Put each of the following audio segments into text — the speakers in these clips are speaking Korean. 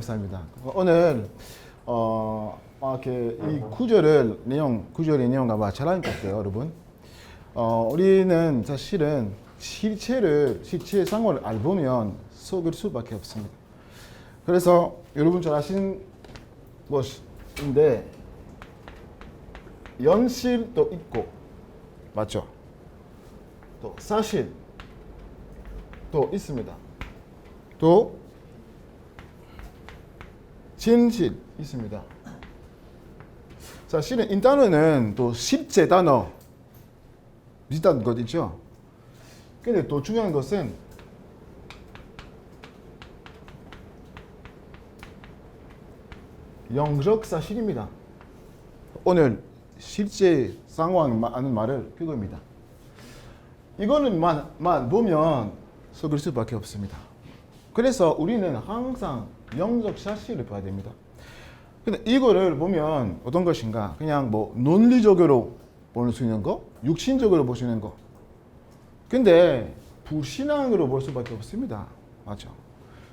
감사합니다. 오늘 어 이렇게 이 구절을 내용 구절의 내용과 뭐 잘하는 것 같아요, 여러분. 어 우리는 사실은 실체를 실체 상황을 알보면 속을 수밖에 없습니다. 그래서 여러분 잘 아시는 것인데 연실도 있고 맞죠? 또 사실 또 있습니다. 또 진실 있습니다. 자, 실은 이 단어는 또 실제 단어 비슷한 것 있죠. 근데 또 중요한 것은 영적 사실입니다. 오늘 실제 상황 하는 말을 그겁니다. 이거는만 만 보면 속을 수밖에 없습니다. 그래서 우리는 항상 영적 사실을 봐야 됩니다. 근데 이거를 보면 어떤 것인가? 그냥 뭐 논리적으로 볼 수 있는 거, 육신적으로 볼 수 있는 거. 근데 불신앙으로 볼 수밖에 없습니다. 맞죠?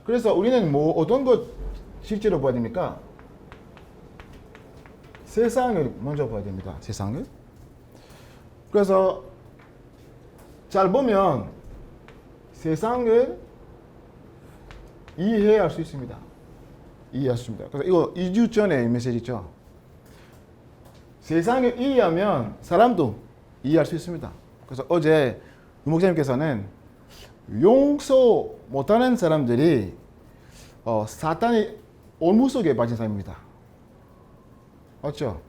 그래서 우리는 뭐 어떤 것 실제로 봐야 됩니까? 세상을 먼저 봐야 됩니다. 세상을. 그래서 잘 보면 세상을 이해할 수 있습니다. 있습니다. 그래서 이거 2주 전에 이 메시지 있죠. 세상을 이해하면 사람도 이해할 수 있습니다. 그래서 어제 유 목사님께서는 용서 못하는 사람들이 어, 사탄의 올무 속에 빠진 사람입니다. 맞죠?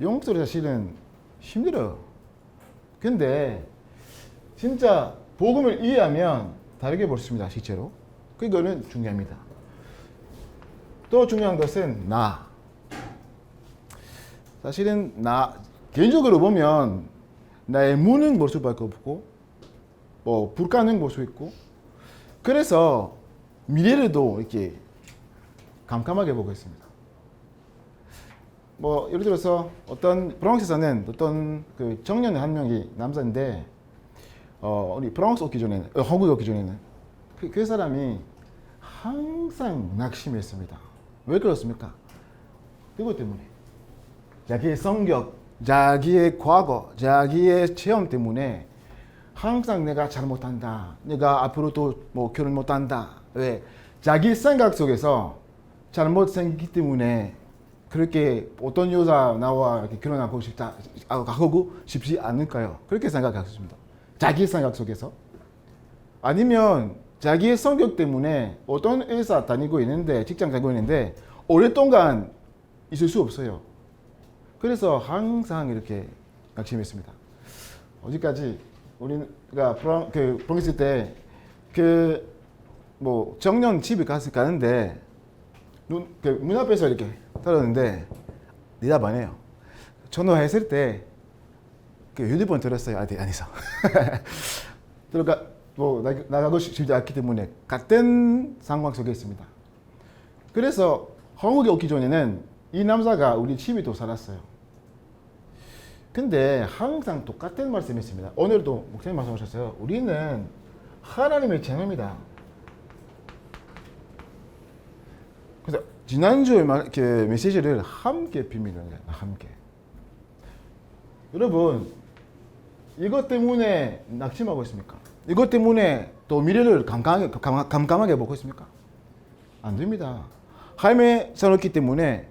용서를 사실은 힘들어요. 근데 진짜 복음을 이해하면 다르게 볼 수 있습니다. 실제로. 그거는 중요합니다. 또 중요한 것은 나. 사실은 나 개인적으로 보면 나의 무능 볼 수밖에 없고 뭐 불가능 볼 수 있고 그래서 미래를도 이렇게 깜깜하게 보고 있습니다. 뭐 예를 들어서 어떤 프랑스에서는 어떤 그 청년 한 명이 남자인데 어 우리 프랑스 오기 전에는 어, 한국에 오기 전에는 그, 그 사람이 항상 낙심했습니다. 왜 그렇습니까? 그것 때문에 자기의 성격, 자기의 과거, 자기의 체험 때문에 항상 내가 잘못한다. 내가 앞으로도 뭐 결혼 못한다. 왜? 자기 생각 속에서 잘못 생기기 때문에 그렇게 어떤 여자 나와 결혼하고 싶다, 아, 하고 싶지 않을까요? 그렇게 생각했습니다. 자기 생각 속에서. 아니면 자기의 성격 때문에 어떤 회사 다니고 있는데, 직장 다니고 있는데, 오랫동안 있을 수 없어요. 그래서 항상 이렇게 낙심했습니다. 어디까지 우리가 프랑 그 프랑스 때 그 뭐 정년 집에 가서 가는데 눈, 그 문 앞에서 이렇게 떨었는데 대답 안 해요. 전화했을 때 그 휴대폰 들었어요. 아니 안에서 들어가 뭐 나, 나가고 싶지 않기 때문에 같은 상황 속에 있습니다. 그래서 한국에 오기 전에는 이 남자가 우리 집에 또 살았어요. 근데 항상 똑같은 말씀했습니다. 오늘도 목사님 말씀하셨어요. 우리는 하나님의 자녀입니다. 그래서 지난주에 말- 이렇게 메시지를 함께 빕니다. 함께. 여러분, 이것 때문에 낙심하고 있습니까? 이것 때문에 또 미래를 깜- 깜깜하게 보고 있습니까? 안 됩니다. 하나님의 사놓기 때문에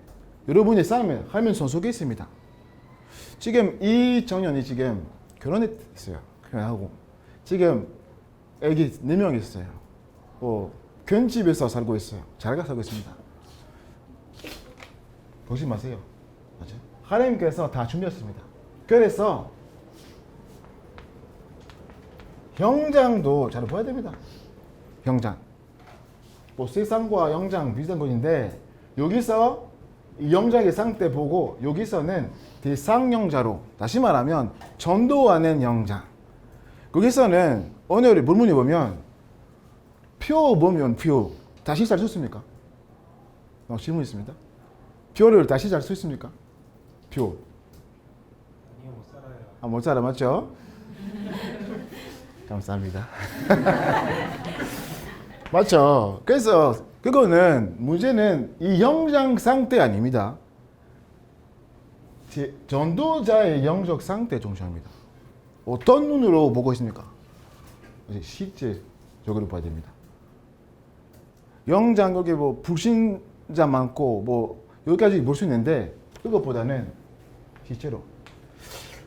여러분의 삶은 하나님 손 속에 있습니다. 지금 이 청년이 지금 결혼했어요. 결혼하고 지금 애기 네명 있어요. 뭐 견집에서 살고 있어요. 잘 살고 있습니다. 맞아요. 하나님께서 다 준비했습니다. 그래서 형장도 잘 봐야 됩니다. 형장. 뭐 세상과 영장 비슷한 것인데 여기서 이 영장의 상태 보고 여기서는 대상영자로 다시 말하면 전도하는 영장. 거기서는 오늘 물문이 보면 표 보면 표 다시 잘 썼습니까? 어, 질문 있습니다. 표를 다시 잘수 있습니까? 표. 아니요 못 살아요. 아, 못 살아 맞죠? 감사합니다. 맞죠? 그래서 그거는 문제는 이 영장 상태 아닙니다. 제- 전도자의 영적 상태 중심입니다. 어떤 눈으로 보고 있습니까? 실제적으로 봐야 됩니다. 영장 거기 뭐 불신자 많고 뭐 여기까지 볼 수 있는데 그것보다는 실제로.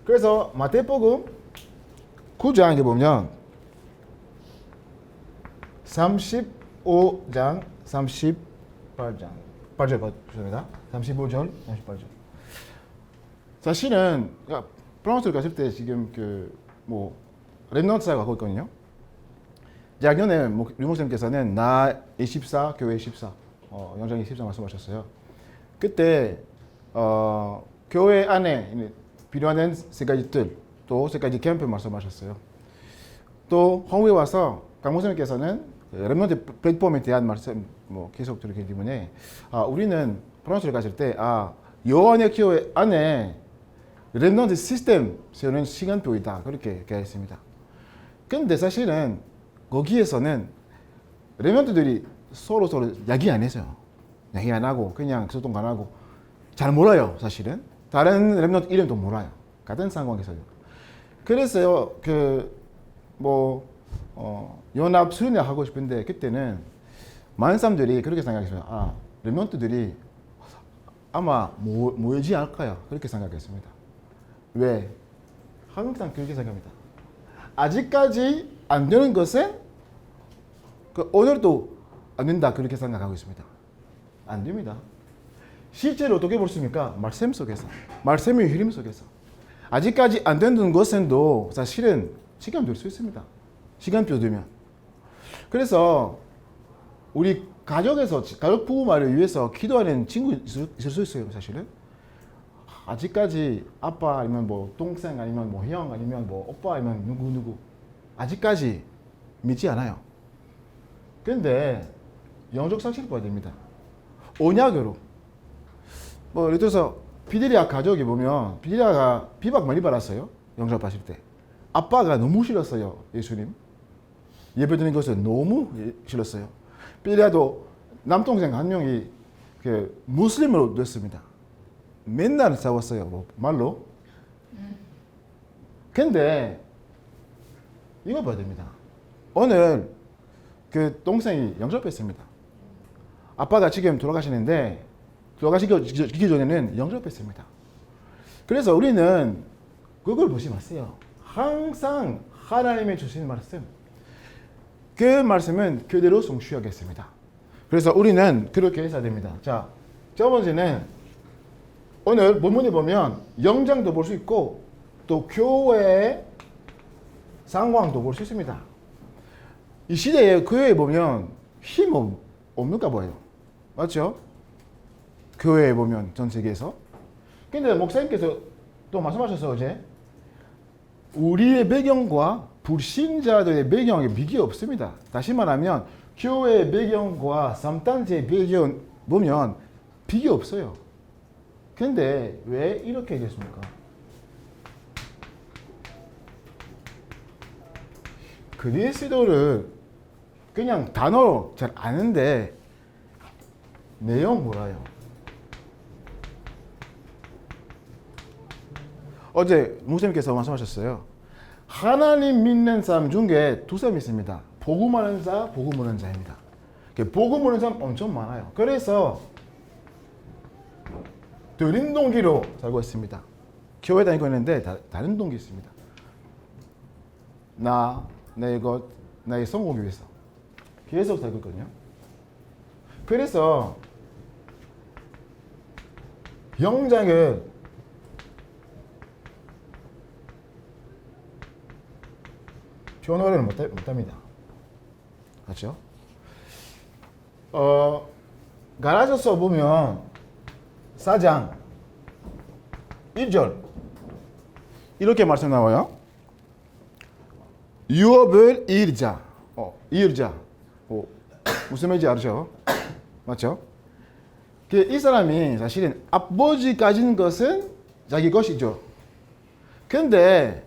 그래서 마태복음 9장에 보면 35장 38장 8절 봤습니다. 35절 38절. 사실은 그러니까 프랑스를 갔을 때 지금 그뭐 랩넌트사가 가고 있거든요. 작년에 뭐 유목생께서는 나 24, 교회 14, 어, 영장 24 말씀하셨어요. 그때 어, 교회 안에 필요한 세 가지 뜰, 또세 가지 캠프 말씀하셨어요. 또 한국에 와서 강목사님께서는 랩런트 플랫폼에 대한 말씀 뭐 계속 들었기 때문에 아, 우리는 프랑스를 갔을 때아 요한의 교회 안에 랩런트 시스템 세우는 시간표이다 그렇게 얘기했습니다. 근데 사실은 거기에서는 랩런트들이 서로 서로 이야기 안 해서요. 이야기 안 하고 그냥 소통 안 하고 잘 몰라요 사실은 다른 랩런트 이름도 몰라요 같은 상황에서요. 그래서요 그뭐 어, 연합 수련회 하고 싶은데 그때는 많은 사람들이 그렇게 생각했어요. 아 랩런트들이 아마 모, 모이지 않을까요? 그렇게 생각했습니다. 왜? 항상 그렇게 생각합니다. 아직까지 안 되는 것은 그 오늘도 안 된다 그렇게 생각하고 있습니다. 안 됩니다. 실제로 어떻게 있습니까? 말씀 속에서 말씀의 흐름 속에서 아직까지 안 되는 것은도 사실은 시간 될 수 있습니다. 시간표 되면 그래서 우리 가족에서 가족 부부만을 위해서 기도하는 친구 있을 수 있어요 사실은 아직까지 아빠 아니면 뭐 동생 아니면 뭐 형 아니면 뭐 오빠 아니면 누구 누구 아직까지 믿지 않아요. 근데 영적 상식을 봐야 됩니다. 언약으로 뭐 예를 들어서 비데리아 가족이 보면 비데리아가 비박 많이 받았어요. 영접 받을 때 아빠가 너무 싫었어요 예수님 예배 드리는 것을 너무 예- 싫었어요. 비데리아도 남동생 한 명이 그 무슬림으로 됐습니다. 맨날 싸웠어요. 뭐 말로. 근데 이거 봐야 됩니다. 오늘 그 동생이 영접했습니다. 아빠가 지금 돌아가시는데 돌아가시기 전에는 영접했습니다. 그래서 우리는 그걸 보지 마세요. 항상 하나님의 주신 말씀. 그 말씀은 그대로 성취하겠습니다. 그래서 우리는 그렇게 해야 됩니다. 자, 첫 번째는 오늘 본문에 보면 영장도 볼 수 있고 또 교회 상황도 볼 수 있습니다. 이 시대에 교회에 보면 힘 없- 없는가 봐요. 맞죠? 교회에 보면 전 세계에서. 근데 목사님께서 또 말씀하셨어요 어제. 우리의 배경과 불신자들의 배경에 비교 없습니다. 다시 말하면 교회의 배경과 삼단체의 배경 보면 비교 없어요. 근데 왜 이렇게 얘기했습니까? 그리스도를 그냥 단어로 잘 아는데 내용 몰라요. 어제 목사님께서 말씀하셨어요. 하나님 믿는 사람 중에 두 사람 있습니다. 복음 하는 자, 복음 모르는 자입니다. 그 복음 모르는 사람 엄청 많아요. 그래서 드린 동기로 살고 있습니다. 교회 다니고 있는데 다, 다른 동기 있습니다. 나, 내 것, 나의 성공을 위해서 계속 살고 있거든요. 그래서 영장을 변호를 못, 못 합니다. 그렇죠? 어, 가라져서 보면 사장 1절 이렇게 말씀 나와요. 유업을 이을자, 어, 이을자, 어, 무슨 말인지 알죠? 맞죠? 그이 사람이 사실은 아버지 가진 것은 자기 것이죠. 근데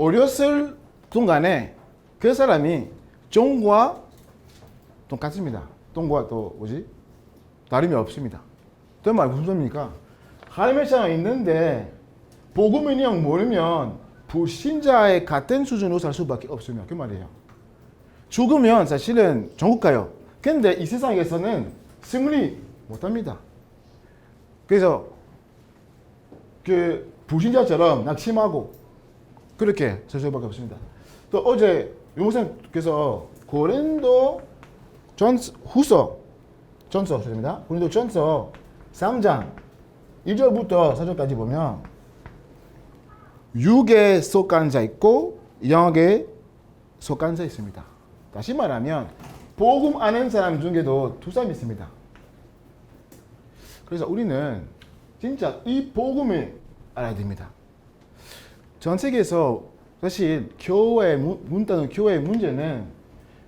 어렸을 동안에 그 사람이 종과 똑같습니다. 똥과 또 뭐지? 다름이 없습니다. 그말 무슨 소리입니까? 하나님의 사랑 있는데 복음을 그냥 모르면 불신자의 같은 수준으로 살 수밖에 없으며 그 말이에요. 죽으면 사실은 전국 가요. 근데 이 세상에서는 승리 못합니다. 그래서 그 불신자처럼 낙심하고 그렇게 살 수밖에 없습니다. 또 어제 용선께서 고린도 전 후서 전서 죄송합니다. 고린도 전서 3장 1절부터 4절까지 보면 육에 속한 자 있고 영에 속한 자 있습니다. 다시 말하면 복음 아는 사람 중에도 두 사람이 있습니다. 그래서 우리는 진짜 이 복음을 알아야 됩니다. 전 세계에서 사실 교회 문, 문 닫는 교회의 문제는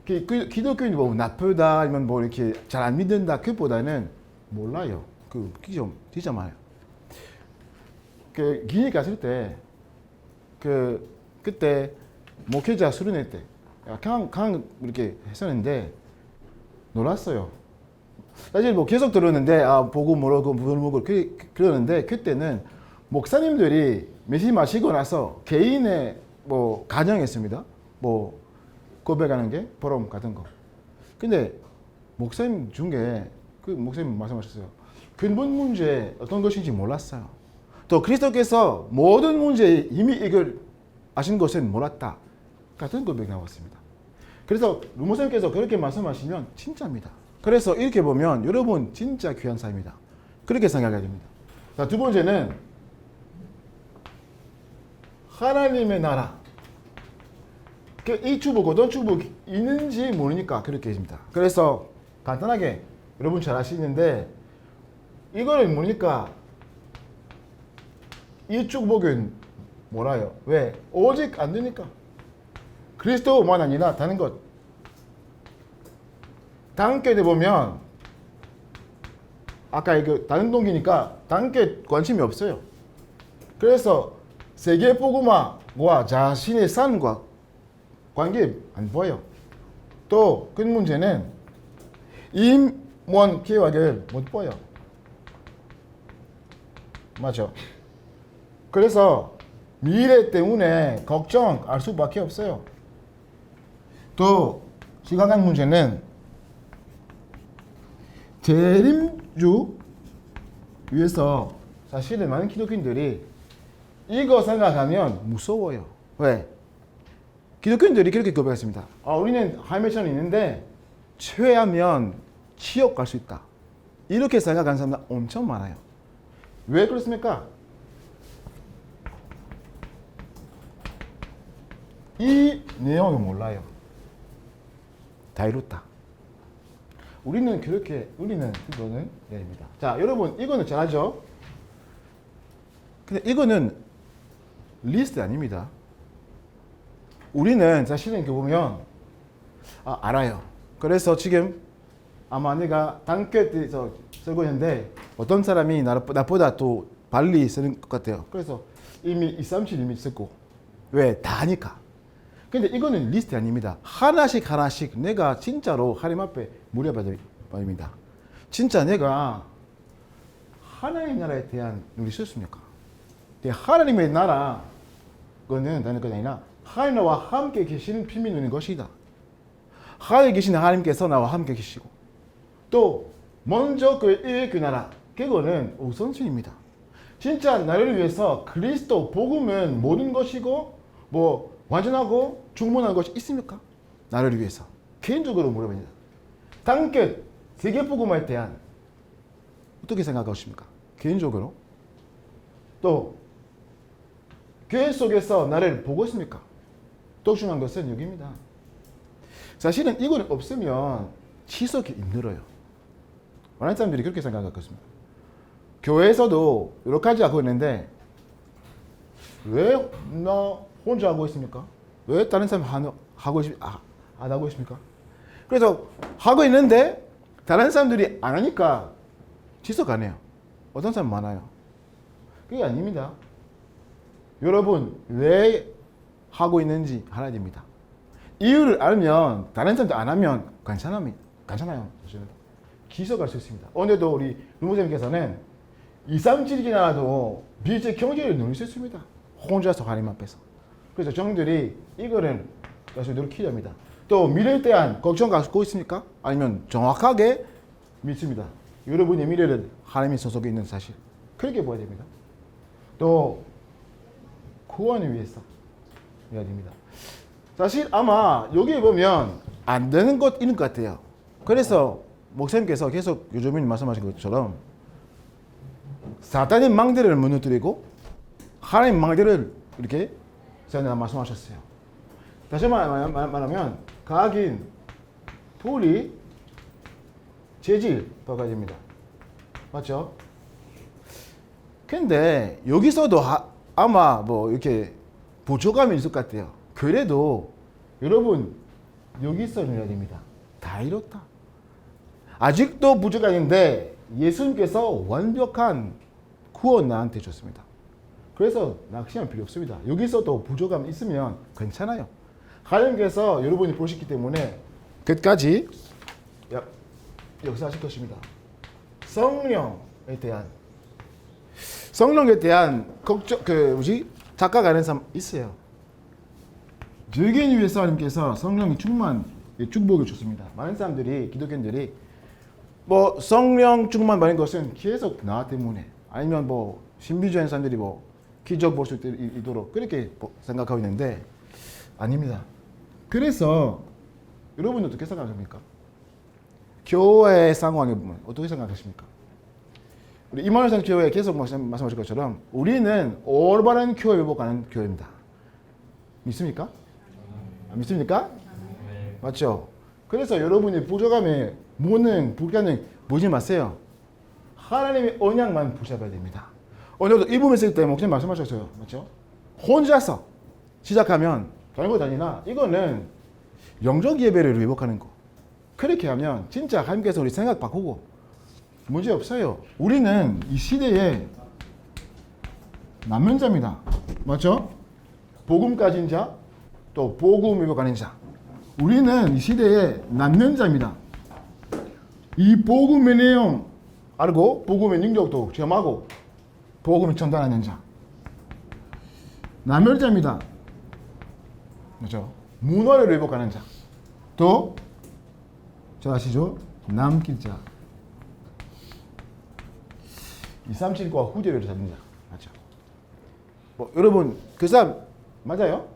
그, 그 기독교인이 뭐 나쁘다 아니면 뭐 이렇게 잘 안 믿는다 그보다는 몰라요. 그좀 진짜 많아요. 그 기니 갔을 때 그 그때 목회자 수련회 때 강강 강 이렇게 했었는데 놀랐어요. 사실 뭐 계속 들었는데 아 보고 뭐라고 그 그러는데 그때는 목사님들이 메시 마시고 나서 개인의 뭐 가정했습니다. 뭐 고백하는 게 보럼 같은 거. 근데 목사님 중에 그 목사님 말씀하셨어요. 근본 문제 어떤 것인지 몰랐어요. 또 그리스도께서 모든 문제에 이미 아신 것은 몰랐다. 같은 고백이 나왔습니다. 그래서 루모쌤께서 그렇게 말씀하시면 진짜입니다. 그래서 이렇게 보면 여러분 진짜 귀한 사입니다. 그렇게 생각해야 됩니다. 자, 두 번째는 하나님의 나라. 그이 축복, 어떤 축복이 있는지 모르니까 그렇게 해줍니다. 그래서 간단하게 여러분 잘 아시는데 이거를 모르니까 이 축복은 뭐라요? 왜? 오직 안 되니까. 그리스도만 아니라 다른 것. 다른 게 보면 아까 이거 다른 동기니까 게 관심이 없어요. 그래서 세계 복음화와 자신의 삶과 관계 안 보여. 또 큰 문제는 임원 계획을 못 보여. 맞죠? 그래서 미래 때문에 걱정할 수밖에 없어요. 또 시각한 문제는 재림주 위해서 사실은 많은 기독교인들이 이거 생각하면 무서워요. 왜? 기독교인들이 그렇게 고백했습니다. 아, 우리는 하이메션 있는데 최하면 지옥 갈 수 있다. 이렇게 생각하는 사람들 엄청 많아요. 왜 그렇습니까? 이 내용을 몰라요. 다 이렇다. 우리는 그렇게 우리는 그거는 내립니다. 자, 여러분 이거는 잘하죠? 근데 이거는 리스트 아닙니다. 우리는 사실은 그 보면 아, 알아요. 그래서 지금 아마 내가 단계에서 쓰고 있는데 어떤 사람이 나- 나보다 또 빨리 쓰는 것 같아요. 그래서 이미 2, 3, 7 이미 쓰고 왜? 다 하니까. 근데 이거는 리스트 아닙니다. 하나씩 하나씩 내가 진짜로 하나님 앞에 물어봐야 니다 진짜 내가 하나님의 나라에 대한 있었습니까? 근데 하나님의 나라 그거는 다른 것이 아니라 하나님과 함께 계시는 비밀 있는 것이다. 하늘에 계신 하나님께서 나와 함께 계시고 또 먼저 그의 그 나라 그거는 우선순위입니다. 진짜 나를 위해서 그리스도 복음은 모든 것이고 뭐 완전하고 충분한 것이 있습니까? 나를 위해서 개인적으로 물어봅니다. 단결 세계 복음에 대한 어떻게 생각하십니까? 개인적으로 또 교회 속에서 나를 보고 있습니까? 또 중요한 것은 여기입니다. 사실은 이거는 없으면 지속이 힘들어요. 많은 사람들이 그렇게 생각하겠습니다. 교회에서도 이렇게 하지 않고 있는데 왜 나 혼자 하고 있습니까? 왜 다른 사람 안 하고 있, 아, 안 하고 있습니까? 그래서 하고 있는데 다른 사람들이 안 하니까 지속 안 해요. 어떤 사람 많아요. 그게 아닙니다. 여러분 왜 하고 있는지 됩니다. 이유를 알면 다른 사람도 안 하면. 괜찮아요. 사실은. 기석할 수 있습니다. 오늘도 우리 루모쌤께서는 2, 3, 7기나도 빌제 경제를 누릴 수 있습니다. 혼자서 하나님 앞에서. 그래서 정들이 이거를 계속 노력해야 합니다. 또 미래에 대한 걱정 갖고 있습니까? 아니면 정확하게 믿습니다. 여러분의 미래를 하나님이 소속에 있는 사실. 그렇게 보아야 됩니다. 또 구원을 위해서 해야 됩니다. 사실 아마 여기 보면 안 되는 것 있는 것 같아요. 그래서 목사님께서 계속 요즘에 말씀하신 것처럼 사탄의 망대를 무너뜨리고 하나님 망대를 이렇게 저는 말씀하셨어요. 다시 말하면 각인 돌이 재질 더가 됩니다. 맞죠? 근데 여기서도 하- 아마 뭐 이렇게 부족함이 있을 것 같아요. 그래도 여러분 여기서 해야 됩니다. 다 이렇다. 아직도 부족한데 예수님께서 완벽한 구원 나한테 줬습니다. 그래서 낙심할 필요 없습니다. 여기서도 부족함 있으면 괜찮아요. 하나님께서 여러분이 보시기 때문에 끝까지 역- 역사하실 것입니다. 성령에 대한 성령에 대한 걱정 그 뭐지 작가가 하는 사람 있어요. 위해서 하나님께서 성령이 충만 축복을 줬습니다. 많은 사람들이 기독교인들이 뭐 성령 충만 받는 것은 계속 나 때문에 아니면 뭐 신비주의한 사람들이 뭐 기적 볼 수 있도록 그렇게 보- 생각하고 있는데 아닙니다. 그래서 여러분 어떻게 생각하십니까? 교회 상황에 보면 어떻게 생각하십니까? 우리 이만희 교회 계속 말씀- 말씀하신 것처럼 우리는 올바른 교회 회복하는 교회입니다. 믿습니까? 아, 믿습니까? 맞죠? 그래서 여러분이 부족함에 무능, 불가능 보지 마세요. 하나님의 언약만 붙잡아야 됩니다. 오늘도 이 부분 쓸때 목사님 말씀하셨어요. 맞죠? 혼자서 시작하면 별거 아니나 이거는 영적 예배를 회복하는 거. 그렇게 하면 진짜 하나님께서 우리 생각 바꾸고 문제 없어요. 우리는 이 시대에 남면자입니다. 맞죠? 복음 가진 자, 또 복음 회복하는 자. 우리는 이 시대에 남는 자입니다. 이 복음의 내용 알고 복음의 능력도 점하고 복음을 전달하는 자. 남멸자입니다. 그렇죠? 문화를 회복하는 자. 또, 잘 아시죠? 남길 자. 237과 후대를 잡는 자. 맞죠? 뭐, 여러분, 그 사람, 맞아요?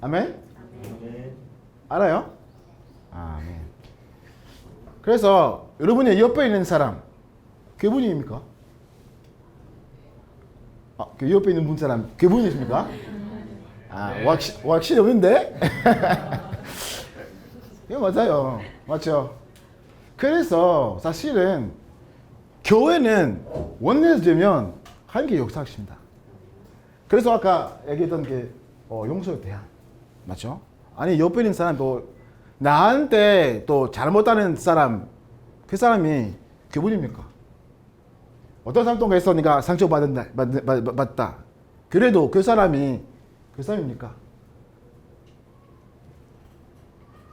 아멘? 알아요? 아멘. 그래서 여러분의 옆에 있는 사람, 그분입니까? 아, 그 옆에 있는 분 사람, 그분이십니까? 아, 확실, 확실히 없는데? 이거 맞아요. 맞죠? 그래서 사실은 교회는 원내에서 되면 하나님께 역사하십니다. 그래서 아까 얘기했던 게 어, 용서에 대한 맞죠? 아니 옆에 있는 사람 또 나한테 또 잘못하는 사람 그 사람이 그분입니까? 어떤 사람 있어 네가 상처 받은다 받, 받, 받다 그래도 그 사람이 그 사람입니까?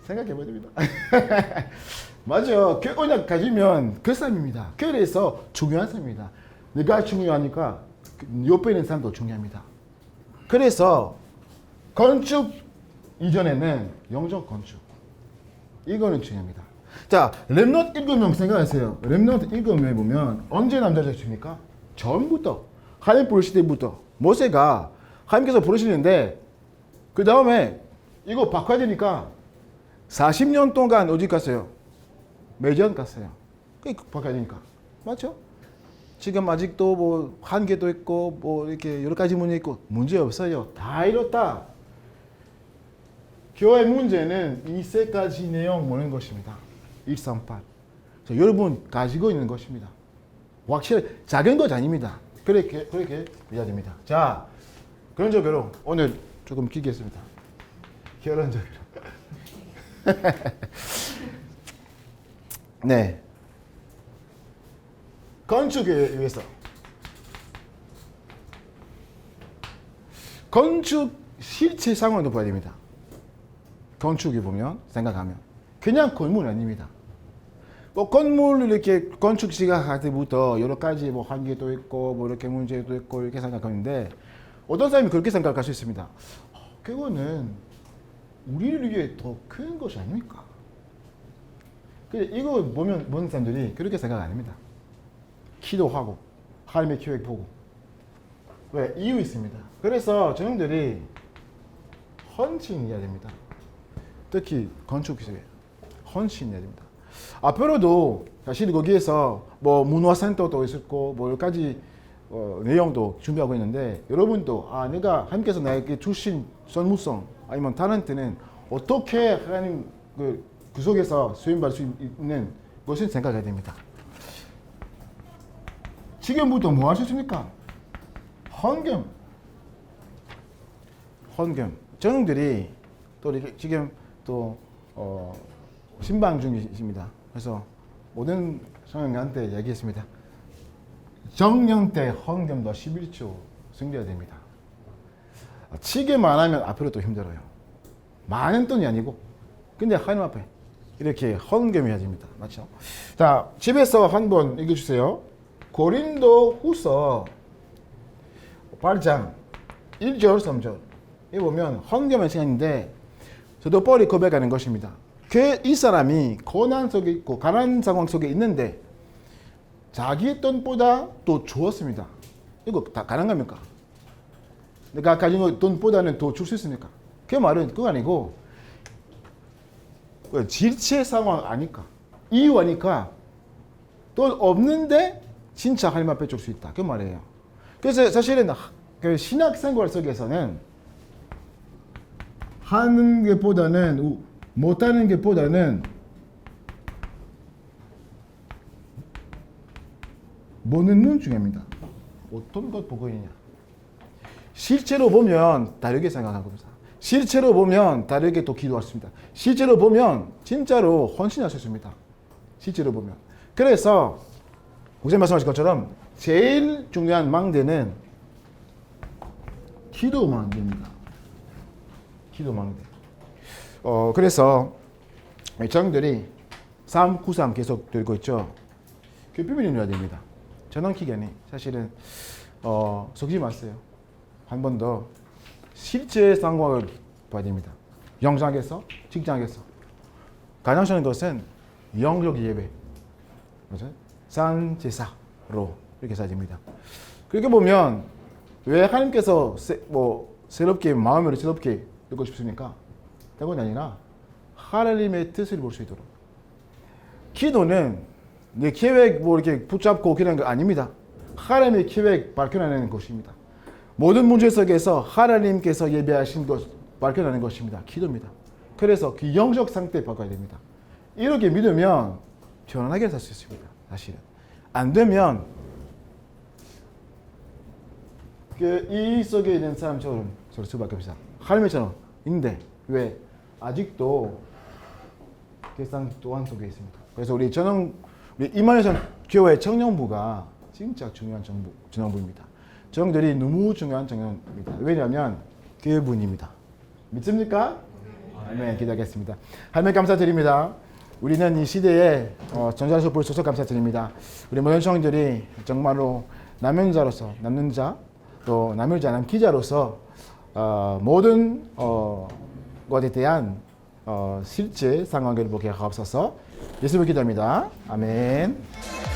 생각해봐야 됩니다. 맞아요. 교회 언약 가지면 그 사람입니다. 교회에서 중요한 사람입니다. 내가 중요하니까 그 옆에 있는 사람도 중요합니다. 그래서 건축 이전에는 영적 건축 이거는 중요합니다. 자, 렘넌트 일곱 명 생각하세요. 렘넌트 일곱 명에 보면 언제 남자였습니까? 전부터 하나님 부르실 때부터 모세가 하나님께서 부르시는데 그 다음에 이거 바꿔야 되니까 40년 동안 어디 갔어요? 매전 갔어요. 그 바꿔야 되니까 맞죠? 지금 아직도 뭐 한계도 있고 뭐 이렇게 여러 가지 문제 있고 문제 없어요. 다 이렇다. 교회 문제는 이 세 가지 내용 모는 것입니다. 138. 그래서 여러분 가지고 있는 것입니다. 확실히 작은 것 아닙니다. 그렇게 그렇게 해야 됩니다. 자, 그런적으로 오늘 조금 길게 했습니다. 결론적으로. 네. 건축에 위해서 건축 실체 상황도 봐야 됩니다. 건축에 보면 생각하면 그냥 건물 아닙니다. 뭐 건물 이렇게 건축 시작할 때부터 여러 가지 뭐 한계도 있고 뭐 이렇게 문제도 있고 이렇게 생각하는데 어떤 사람이 그렇게 생각할 수 있습니다. 어, 그거는 우리를 위해 더 큰 것이 아닙니까? 근데 이거 보면 보는 사람들이 그렇게 생각 안 합니다. 기도하고 하나님의 계획 보고 왜 이유 있습니다. 그래서 저형들이 헌신해야 됩니다. 특히 건축 기술에 헌신해야 됩니다. 앞으로도 사실 거기에서 뭐 문화센터도 있었고 뭐 여러 가지 어, 내용도 준비하고 있는데 여러분도 아 내가 하나님께서 나에게 주신 선무성 아니면 타len트는 어떻게 하나님 그, 그 속에서 수행받을 수 있는 것을 생각해야 됩니다. 지금부터 뭐 할 수 있습니까? 헌금. 헌금. 저놈들이 또 이렇게 지금 또 어, 신방 중이십니다. 그래서 모든 성형한테 얘기했습니다. 정년 때 헌금도 11조 승려야 됩니다. 치기만 하면 앞으로 또 힘들어요. 많은 돈이 아니고 근데 하나님 앞에 이렇게 헌금해야 됩니다. 맞죠? 자, 집에서 한번 읽어 주세요. 고린도 후서 8장 1절 3절 이 보면 헌금의 시간인데 저도 뻘이 고백하는 것입니다. 그이 사람이 고난 속에 있고 가난 상황 속에 있는데 자기 돈보다 더 주었습니다. 이거 다 가능합니까? 내가 가진 거 돈보다는 더 줄 수 있습니까? 그 말은 그거 아니고 그 질체 상황 아니까 이유 아니까 돈 없는데 진짜 하나님 앞에 줄수 있다 그 말이에요. 그래서 사실은 하- 그 신학생활 속에서는 하는 것보다는 우- 못하는 것보다는 보는 눈 중요합니다. 어떤 것 보고 있냐. 실제로 보면 다르게 생각합니다. 실제로 보면 다르게 또 기도했습니다. 실제로 보면 진짜로 있습니다. 실제로 보면. 그래서 목사님 말씀하신 것처럼 제일 중요한 망대는 기도 망대입니다. 기도 망대. 어 그래서 정들이 393 계속 들고 있죠. 그 비밀이 넣어야 됩니다. 전원 기간이 사실은 어 속지 마세요. 한 번 더 실제 상황을 봐야 됩니다. 영장에서 직장에서 가장 중요한 것은 영적 예배, 맞아요? 산 제사로 이렇게 됩니다. 그렇게 보면 왜 하나님께서 새, 뭐 새롭게 마음으로 새롭게 듣고 싶습니까? 그건 아니라 하나님의 뜻을 볼 수 있도록. 기도는 내 계획 뭐 이렇게 붙잡고 그런 거 아닙니다. 하나님의 계획 밝혀내는 것입니다. 모든 문제 속에서 하나님께서 예배하신 것 밝혀내는 것입니다. 기도입니다. 그래서 그 영적 상태 바꿔야 됩니다. 이렇게 믿으면 편안하게 살 수 있습니다. 사실은 안 되면 그 이 속에 있는 사람처럼 설 수밖에 없습니다. 하나님처럼 있는데 왜 아직도 계산 또한 속에 있습니다. 그래서 우리 전원 우리 이만희선 교회 청년부가 진짜 중요한 정부 전원부입니다. 정들이 너무 중요한 정년입니다. 왜냐하면 그분입니다. 믿습니까? 네, 기도하겠습니다. 하나님 감사드립니다. 우리는 이 시대에 어, 전자에서 볼수 있어서 감사드립니다. 우리 모든 성들이 정말로 남은 자로서 남는 자, 또 남을지 않은 기자로서 어, 모든 어, 것에 대한 어, 실제 상황을 보게 하옵소서. 예수를 기도합니다. 아멘.